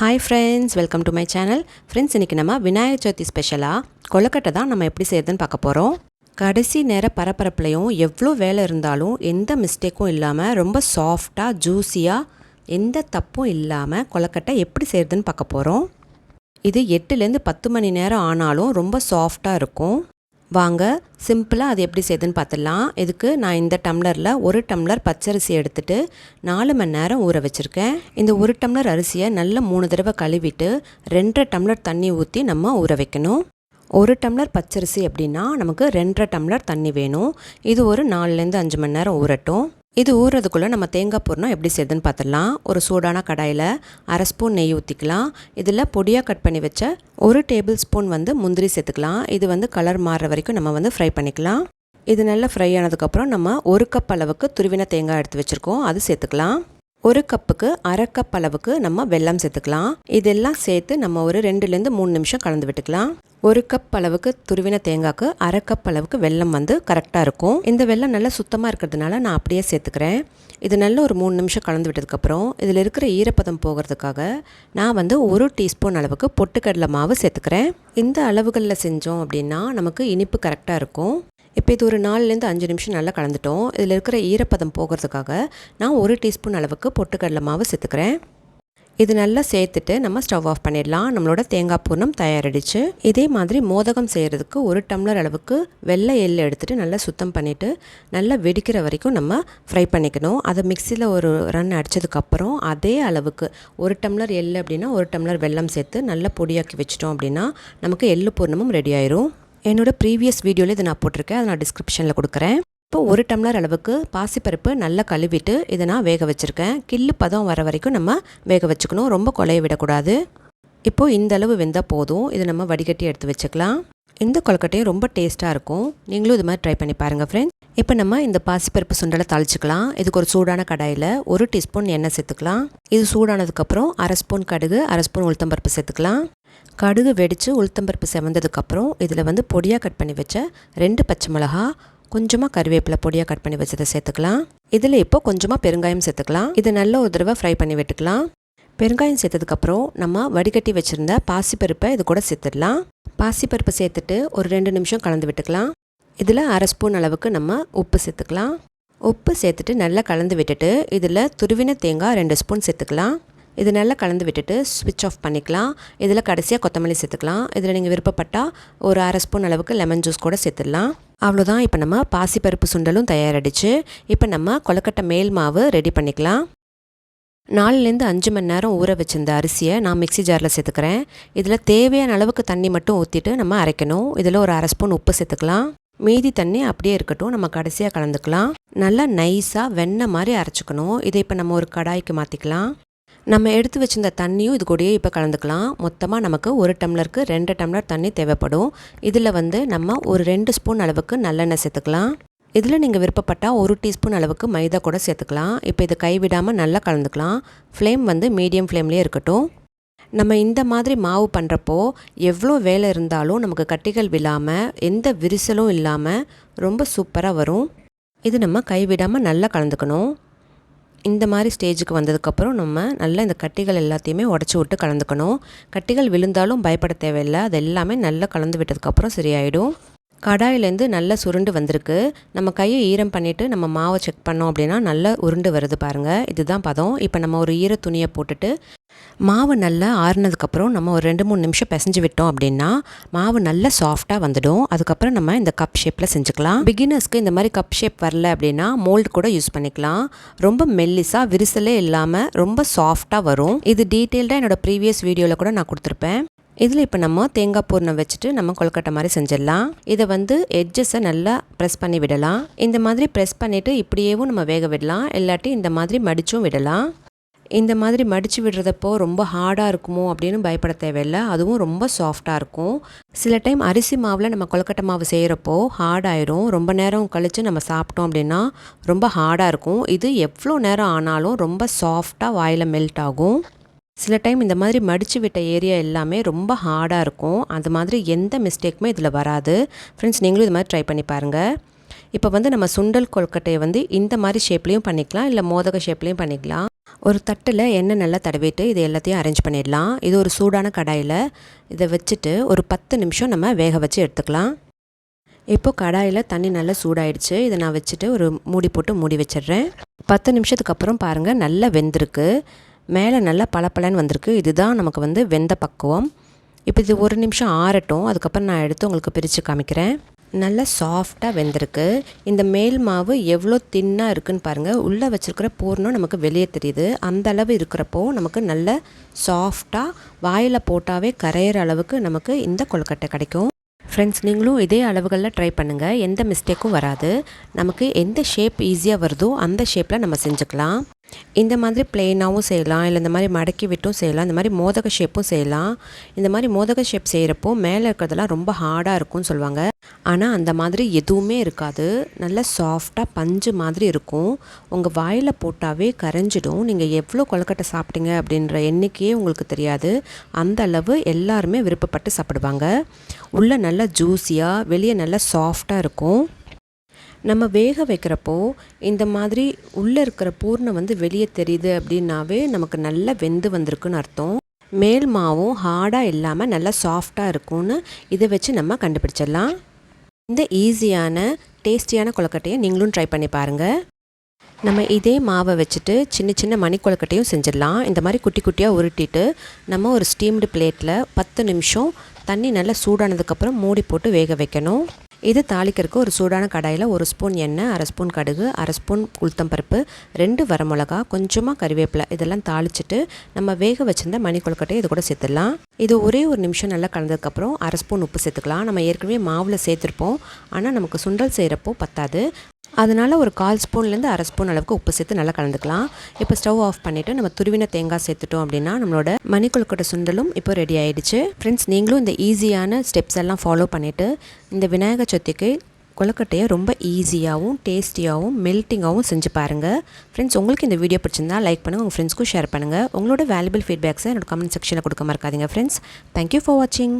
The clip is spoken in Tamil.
Hi friends welcome to my channel friends இன்றைக்கி நம்ம விநாயகர் சதுர்த்தி ஸ்பெஷலாக கொழுக்கட்டை தான் நம்ம எப்படி செய்யறதுன்னு பார்க்க போகிறோம் கடைசி நேர பரபரப்புலையும் எவ்வளோ வேலை இருந்தாலும் எந்த மிஸ்டேக்கும் இல்லாமல் ரொம்ப சாஃப்டாக ஜூஸியாக எந்த தப்பும் இல்லாமல் கொழுக்கட்டை எப்படி செய்கிறதுன்னு பார்க்க போகிறோம் இது எட்டுலேருந்து பத்து மணி நேரம் ஆனாலும் ரொம்ப சாஃப்டாக இருக்கும். வாங்க சிம்பிளாக அது எப்படி செய்யுதுன்னு பார்த்துடலாம். இதுக்கு நான் இந்த டம்ளரில் ஒரு டம்ளர் பச்சரிசி எடுத்துட்டு நாலு மணி நேரம் ஊற வச்சுருக்கேன். இந்த ஒரு டம்ளர் அரிசியை நல்ல மூணு தடவை கழுவிட்டு ரெண்டரை டம்ளர் தண்ணி ஊற்றி நம்ம ஊற வைக்கணும். ஒரு டம்ளர் பச்சரிசி அப்படின்னா நமக்கு ரெண்டரை டம்ளர் தண்ணி வேணும். இது ஒரு நாலுலேருந்து அஞ்சு மணி நேரம் ஊறட்டும். இது ஊறுறதுக்குள்ளே நம்ம தேங்காய் பூர்ணம் எப்படி செய்யுதுன்னு பார்த்துடலாம். ஒரு சூடான கடாயில் அரை ஸ்பூன் நெய் ஊற்றிக்கலாம் இதில் பொடியாக கட் பண்ணி வச்ச ஒரு டேபிள் ஸ்பூன் வந்து முந்திரி சேர்த்துக்கலாம். இது வந்து கலர் மாறுற வரைக்கும் நம்ம வந்து ஃப்ரை பண்ணிக்கலாம். இது நல்லா ஃப்ரை ஆனதுக்கப்புறம் நம்ம ஒரு கப் அளவுக்கு துருவின தேங்காய் எடுத்து வச்சுருக்கோம். அது சேர்த்துக்கலாம். ஒரு கப்புக்கு அரை கப் அளவுக்கு நம்ம வெல்லம் சேர்த்துக்கலாம். இதெல்லாம் சேர்த்து நம்ம ஒரு ரெண்டுலேருந்து மூணு நிமிஷம் கலந்து விட்டுக்கலாம். ஒரு கப் அளவுக்கு துருவின தேங்காய்க்கு அரை கப் அளவுக்கு வெல்லம் வந்து கரெக்டாக இருக்கும். இந்த வெல்லம் நல்லா சுத்தமாக இருக்கிறதுனால நான் அப்படியே சேர்த்துக்கிறேன். இது நல்ல ஒரு மூணு நிமிஷம் கலந்து விட்டதுக்கப்புறம் இதில் இருக்கிற ஈரப்பதம் போகிறதுக்காக நான் வந்து ஒரு டீஸ்பூன் அளவுக்கு பொட்டுக்கடலை மாவு சேர்த்துக்கிறேன். இந்த அளவுகளில் செஞ்சோம் அப்படின்னா நமக்கு இனிப்பு கரெக்டாக இருக்கும். இப்போ இது ஒரு நாலுலேருந்து அஞ்சு நிமிஷம் நல்லா கலந்துட்டோம். இதில் இருக்கிற ஈரப்பதம் போகிறதுக்காக நான் ஒரு டீஸ்பூன் அளவுக்கு பொட்டுக்கடலை மாவு சேர்த்துக்கிறேன். இது நல்லா சேர்த்துட்டு நம்ம ஸ்டவ் ஆஃப் பண்ணிடலாம். நம்மளோட தேங்காய் பூர்ணம் தயாரிடுச்சு. இதே மாதிரி மோதகம் செய்கிறதுக்கு ஒரு டம்ளர் அளவுக்கு வெள்ளை எள் எடுத்துகிட்டு நல்லா சுத்தம் பண்ணிவிட்டு நல்லா வெடிக்கிற வரைக்கும் நம்ம ஃப்ரை பண்ணிக்கணும். அதை மிக்சியில் ஒரு ரன் அடித்ததுக்கப்புறம் அதே அளவுக்கு ஒரு டம்ளர் எள்ளு அப்படின்னா ஒரு டம்ளர் வெல்லம் சேர்த்து நல்லா பொடியாக்கி வச்சிட்டோம் அப்படின்னா நமக்கு எள் பூர்ணமும் ரெடி ஆயிரும். என்னோடய ப்ரீவியஸ் வீடியோவில் இதை நான் போட்டிருக்கேன். அதை நான் டிஸ்கிரிப்ஷனில் கொடுக்குறேன். இப்போ ஒரு டம்ளர் அளவுக்கு பாசிப்பருப்பு நல்லா கழுவிட்டு இதை நான் வேக வச்சுருக்கேன். கில்லு பதம் வர வரைக்கும் நம்ம வேக வச்சுக்கணும். ரொம்ப கொலைய விடக்கூடாது. இப்போது இந்த அளவு வெந்தால் போதும். இதை நம்ம வடிகட்டி எடுத்து வச்சுக்கலாம். இந்த கொழுக்கட்டையும் ரொம்ப டேஸ்ட்டாக இருக்கும். நீங்களும் இது மாதிரி ட்ரை பண்ணி பாருங்கள் ஃப்ரெண்ட்ஸ் இப்போ நம்ம இந்த பாசிப்பருப்பு சுண்டலை தாளிச்சிக்கலாம். இதுக்கு ஒரு சூடான கடாயில் ஒரு டீஸ்பூன் எண்ணெய் சேர்த்துக்கலாம். இது சூடானதுக்கப்புறம் அரை ஸ்பூன் கடுகு அரை ஸ்பூன் உளுத்தம்பருப்பு சேர்த்துக்கலாம். கடுகு வெடித்து உளுத்தம்பருப்பு செவந்ததுக்கப்புறம் இதில் வந்து பொடியாக கட் பண்ணி வச்ச ரெண்டு பச்சை மிளகா கொஞ்சமாக கருவேப்பிலை பொடியாக கட் பண்ணி வச்சதை சேர்த்துக்கலாம். இதில் இப்போ கொஞ்சமாக பெருங்காயம் சேர்த்துக்கலாம். இதை நல்ல ஒரு தடவை ஃப்ரை பண்ணி விட்டுக்கலாம். பெருங்காயம் சேர்த்ததுக்கப்புறம் நம்ம வடிகட்டி வச்சுருந்த பாசிப்பருப்பை இது கூட சேர்த்துடலாம். பாசிப்பருப்பை சேர்த்துட்டு ஒரு ரெண்டு நிமிஷம் கலந்து விட்டுக்கலாம். இதில் அரை ஸ்பூன் அளவுக்கு நம்ம உப்பு சேர்த்துக்கலாம். உப்பு சேர்த்துட்டு நல்லா கலந்து விட்டுட்டு இதில் துருவின தேங்காய் ரெண்டு ஸ்பூன் சேர்த்துக்கலாம். இது நல்லா கலந்து விட்டுட்டு ஸ்விட்ச் ஆஃப் பண்ணிக்கலாம். இதில் கடைசியாக கொத்தமல்லி சேர்த்துக்கலாம். இதில் நீங்கள் விருப்பப்பட்டால் ஒரு அரை ஸ்பூன் அளவுக்கு லெமன் ஜூஸ் கூட சேர்த்துடலாம். அவ்வளோதான் இப்போ நம்ம பாசிப்பருப்பு சுண்டலும் தயாராகிடுச்சு இப்போ நம்ம கொலக்கட்டை மேல் மாவு ரெடி பண்ணிக்கலாம். நாலுலேருந்து அஞ்சு மணி நேரம் ஊற வச்சிருந்த அரிசியை நான் மிக்சி ஜாரில் சேர்த்துக்கிறேன். இதில் தேவையான அளவுக்கு தண்ணி மட்டும் ஊற்றிட்டு நம்ம அரைக்கணும். இதில் ஒரு அரை ஸ்பூன் உப்பு சேர்த்துக்கலாம். மீதி தண்ணி அப்படியே இருக்கட்டும். நம்ம கடைசியாக கலந்துக்கலாம். நல்லா நைஸாக வெண்ணெய் மாதிரி அரைச்சிக்கணும். இதை இப்போ நம்ம ஒரு கடாய்க்கு மாற்றிக்கலாம் நம்ம எடுத்து வச்சிருந்த தண்ணியும் இது கூடயே இப்போ கலந்துக்கலாம். மொத்தமாக நமக்கு ஒரு டம்ளருக்கு ரெண்டு டம்ளர் தண்ணி தேவைப்படும். இதில் வந்து நம்ம ஒரு ரெண்டு ஸ்பூன் அளவுக்கு நல்லெண்ணெய் சேர்த்துக்கலாம். இதில் நீங்கள் விருப்பப்பட்டால் ஒரு டீஸ்பூன் அளவுக்கு மைதா கூட சேர்த்துக்கலாம். இப்போ இதை கைவிடாமல் நல்லா கலந்துக்கலாம். ஃப்ளேம் வந்து மீடியம் ஃப்ளேம்லேயே இருக்கட்டும். நம்ம இந்த மாதிரி மாவு பண்ணுறப்போ எவ்வளோ வேலை இருந்தாலும் நமக்கு கட்டிகள் விழாமல் எந்த விரிசலும் இல்லாமல் ரொம்ப சூப்பராக வரும். இது நம்ம கைவிடாமல் நல்லா கலந்துக்கணும். இந்த மாதிரி ஸ்டேஜுக்கு வந்ததுக்கப்புறம் நம்ம நல்லா இந்த கட்டிகள் எல்லாத்தையுமே உடச்சி விட்டு கலந்துக்கணும். கட்டிகள் விழுந்தாலும் பயப்பட தேவையில்லை. அது எல்லாமே நல்லா கலந்து விட்டதுக்கப்புறம் சரியாயிடும். கடாயிலேருந்து நல்லா சுருண்டு வந்திருக்கு. நம்ம கையை ஈரம் பண்ணிவிட்டு நம்ம மாவை செக் பண்ணோம் அப்படின்னா நல்லா உருண்டு வருது பாருங்கள் இதுதான் பதம். இப்போ நம்ம ஒரு ஈர துணியை போட்டுட்டு மாவு நல்லா ஆறுனதுக்கப்புறம் நம்ம ஒரு ரெண்டு மூணு நிமிஷம் பிசைஞ்சு விட்டோம் அப்படின்னா மாவு நல்லா சாஃப்டாக வந்துடும். அதுக்கப்புறம் நம்ம இந்த கப் ஷேப்பில் செஞ்சுக்கலாம். பிகினர்ஸ்க்கு இந்த மாதிரி கப் ஷேப் வரல அப்படின்னா மோல்டு கூட யூஸ் பண்ணிக்கலாம். ரொம்ப மெல்லிஸாக விரிசலே இல்லாமல் ரொம்ப சாஃப்டாக வரும். இது டீட்டெயில்டாக என்னோடய ப்ரீவியஸ் வீடியோவில் கூட நான் கொடுத்துருப்பேன். இதில் இப்போ நம்ம தேங்காய் பூர்ணம் வச்சுட்டு நம்ம கொழுக்கட்டை மாதிரி செஞ்சிடலாம். இதை வந்து எட்ஜஸை நல்லா ப்ரெஸ் பண்ணி விடலாம். இந்த மாதிரி ப்ரெஸ் பண்ணிவிட்டு இப்படியேவும் நம்ம வேக விடலாம். இல்லாட்டி இந்த மாதிரி மடித்தும் விடலாம். இந்த மாதிரி மடித்து விடுறதப்போ ரொம்ப ஹார்டாக இருக்குமோ அப்படின்னு பயப்பட தேவையில்லை. அதுவும் ரொம்ப சாஃப்டாக இருக்கும். சில டைம் அரிசி மாவில் நம்ம கொழுக்கட்டை மாவு செய்கிறப்போ ஹார்டாயிரும் ரொம்ப நேரம் கழித்து நம்ம சாப்பிட்டோம் அப்படின்னா ரொம்ப ஹார்டாக இருக்கும். இது எவ்வளோ நேரம் ஆனாலும் ரொம்ப சாஃப்டாக வாயில் மெல்ட் ஆகும். சில டைம் இந்த மாதிரி மடித்து விட்ட ஏரியா எல்லாமே ரொம்ப ஹார்டாக இருக்கும். அது மாதிரி எந்த மிஸ்டேக்குமே இதில் வராது. ஃப்ரெண்ட்ஸ் நீங்களும் இது மாதிரி ட்ரை பண்ணி பாருங்கள் இப்போ வந்து நம்ம சுண்டல் கொல்கட்டையை வந்து இந்த மாதிரி ஷேப்லேயும் பண்ணிக்கலாம் இல்லை மோதக ஷேப்லேயும் பண்ணிக்கலாம். ஒரு தட்டில் எண்ணெய் நல்லா தடவிட்டு இது எல்லாத்தையும் அரேஞ்ச் பண்ணிடலாம். இது ஒரு சூடான கடாயில். இதை வச்சுட்டு ஒரு பத்து நிமிஷம் நம்ம வேக வச்சு எடுத்துக்கலாம். இப்போது கடாயில் தண்ணி நல்லா சூடாயிடுச்சு. இதை நான் வச்சுட்டு ஒரு மூடி போட்டு மூடி வச்சிடுறேன். பத்து நிமிஷத்துக்கு அப்புறம் பாருங்கள் நல்லா வெந்திருக்கு. மேலே நல்லா பளபளன்னு வந்திருக்கு. இதுதான் நமக்கு வந்து வெந்த பக்குவம். இப்போ இது ஒரு நிமிஷம் ஆறட்டும். அதுக்கப்புறம் நான் எடுத்து உங்களுக்கு பிரித்து காமிக்கிறேன். நல்லா சாஃப்டாக வெந்திருக்கு. இந்த மேல் மாவு எவ்வளோ தின்னாக இருக்குன்னு பாருங்கள் உள்ளே வச்சுருக்கிற பூர்ணம் நமக்கு வெளியே தெரியுது. அந்த அளவு இருக்கிறப்போ நமக்கு நல்ல சாஃப்டாக வாயில் போட்டாவே கரையிற அளவுக்கு நமக்கு இந்த கொழுக்கட்டை கிடைக்கும். ஃப்ரெண்ட்ஸ் நீங்களும் இதே அளவுகளில் ட்ரை பண்ணுங்கள் எந்த மிஸ்டேக்கும் வராது. நமக்கு எந்த ஷேப் ஈஸியாக வருதோ அந்த ஷேப்பில் நம்ம செஞ்சுக்கலாம். இந்த மாதிரி பிளெயினாகவும் செய்யலாம் இல்லை இந்த மாதிரி மடக்கி விட்டும் செய்யலாம் இந்த மாதிரி மோதக ஷேப்பும் செய்யலாம். இந்த மாதிரி மோதக ஷேப் செய்கிறப்போ மேலே இருக்கிறதெல்லாம் ரொம்ப ஹார்டாக இருக்கும்னு சொல்லுவாங்க. ஆனால் அந்த மாதிரி எதுவுமே இருக்காது. நல்ல சாஃப்டாக பஞ்சு மாதிரி இருக்கும். உங்கள் வாயில் போட்டாவே கரைஞ்சிடும். நீங்கள் எவ்வளோ கொழுக்கட்டை சாப்பிட்டீங்க அப்படின்ற எண்ணிக்கையே உங்களுக்கு தெரியாது. அந்த அளவு எல்லாருமே விருப்பப்பட்டு சாப்பிடுவாங்க. உள்ளே நல்லா ஜூஸியாக வெளியே நல்லா சாஃப்டாக இருக்கும். நம்ம வேக வைக்கிறப்போ இந்த மாதிரி உள்ளே இருக்கிற பூர்ணம் வந்து வெளியே தெரியுது அப்படின்னாவே நமக்கு நல்லா வெந்து வந்திருக்குன்னு அர்த்தம். மேல் மாவும் ஹார்டாக இல்லாமல் நல்லா சாஃப்டாக இருக்கும்னு இதை வச்சு நம்ம கண்டுபிடிச்சிடலாம். இந்த ஈஸியான டேஸ்டியான கொழுக்கட்டையை நீங்களும் ட்ரை பண்ணி பாருங்கள் நம்ம இதே மாவை வச்சுட்டு சின்ன சின்ன மணி கொழுக்கட்டையும் செஞ்சிடலாம். இந்த மாதிரி குட்டி குட்டியாக உருட்டிட்டு நம்ம ஒரு ஸ்டீம்டு பிளேட்டில் பத்து நிமிஷம் தண்ணி நல்லா சூடானதுக்கப்புறம் மூடி போட்டு வேக வைக்கணும். இது தாளிக்கிறதுக்கு ஒரு சூடான கடாயில் ஒரு ஸ்பூன் எண்ணெய் அரை ஸ்பூன் கடுகு அரை ஸ்பூன் உளுத்தம்பருப்பு ரெண்டு வரமிளகா கொஞ்சமாக கறிவேப்பிலை இதெல்லாம் தாளிச்சிட்டு நம்ம வேக வச்சிருந்த மணி கொழுக்கட்டையை இது கூட சேர்த்துடலாம். இது ஒரே ஒரு நிமிஷம் நல்லா கலந்ததுக்கப்புறம் அரை ஸ்பூன் உப்பு சேர்த்துக்கலாம். நம்ம ஏற்கனவே மாவில் சேர்த்துருப்போம். ஆனால் நமக்கு சுண்டல் செய்கிறப்போ பத்தாது. அதனால் ஒரு கால் ஸ்பூன்லேருந்து அரை ஸ்பூன் அளவுக்கு உப்பு சேர்த்து நல்லா கலந்துக்கலாம். இப்போ ஸ்டவ் ஆஃப் பண்ணிவிட்டு நம்ம துருவின தேங்காய் சேர்த்துட்டோம் அப்படின்னா நம்மளோட மணி சுண்டலும் இப்போ ரெடி ஆகிடுச்சு ஃப்ரெண்ட்ஸ் நீங்களும் இந்த ஈஸியான ஸ்டெப்ஸ் எல்லாம் ஃபாலோ பண்ணிவிட்டு இந்த விநாயகர் சதுர்த்திக்கு கொழுக்கட்டையை ரொம்ப ஈஸியாகவும் டேஸ்டியாகவும் மெல்ட்டிங்காகவும் செஞ்சு பாருங்கள் ஃப்ரெண்ட்ஸ் உங்களுக்கு இந்த வீடியோ பிடிச்சிருந்தா லைக் பண்ணுங்கள் உங்கள் ஃப்ரெண்ட்ஸ்க்கும் ஷேர் பண்ணுங்கள் உங்களோட வேல்யூபிள் ஃபீட்பேக்ஸை என்னோட கமெண்ட் செக்ஷனில் கொடுக்க மறக்காதீங்க ஃப்ரெண்ட்ஸ் தேங்க்யூ ஃபார் வாட்சிங்